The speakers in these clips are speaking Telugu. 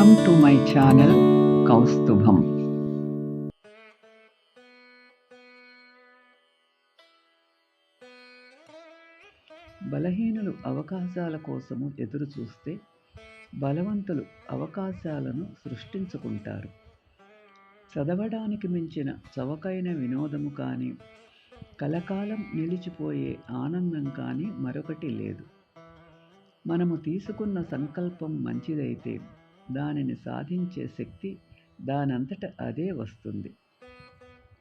Welcome to my channel Kaustubham బలహీనులు అవకాశాల కోసము ఎదురు చూస్తే బలవంతులు అవకాశాలను సృష్టించుకుంటారు. చదవడానికి మించిన చవకైన వినోదము కానీ కలకాలం నిలిచిపోయే ఆనందం కానీ మరొకటి లేదు. మనము తీసుకున్న సంకల్పం మంచిదైతే దానిని సాధించే శక్తి దానంతట అదే వస్తుంది.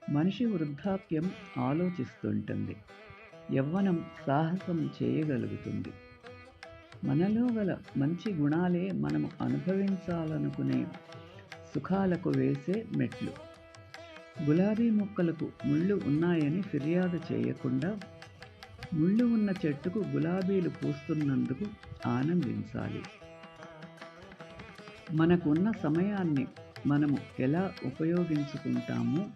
మనిషి వృద్ధాప్యం ఆలోచిస్తుంటుంది. యవ్వనం సాహసం చేయగలుగుతుంది. మనలో గల మంచి గుణాలే మనము అనుభవించాలనుకునే సుఖాలకు వేసే మెట్లు. గులాబీ మొక్కలకు ముళ్ళు ఉన్నాయని ఫిర్యాదు చేయకుండా ముళ్ళు ఉన్న చెట్టుకు గులాబీలు పూస్తున్నందుకు ఆనందించాలి. మనకున్న సమయాన్ని మనము ఎలా ఉపయోగించుకుంటామో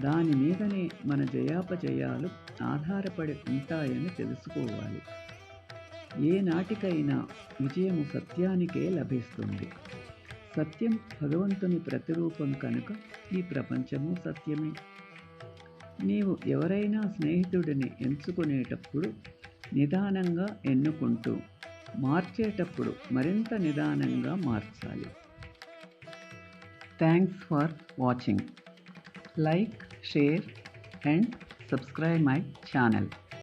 దాని మీదనే మన జయాపజయాలు ఆధారపడి ఉంటాయని తెలుసుకోవాలి. ఏ నాటికైనా విజయము సత్యానికే లభిస్తుంది. సత్యం భగవంతుని ప్రతిరూపం కనుక ఈ ప్రపంచము సత్యమే. నీవు ఎవరైనా స్నేహితుడిని ఎంచుకునేటప్పుడు నిదానంగా ఎన్నుకుంటూ మార్చేటప్పుడు మరింత నిదానంగా మార్చాలి. Thanks for watching like share and subscribe my channel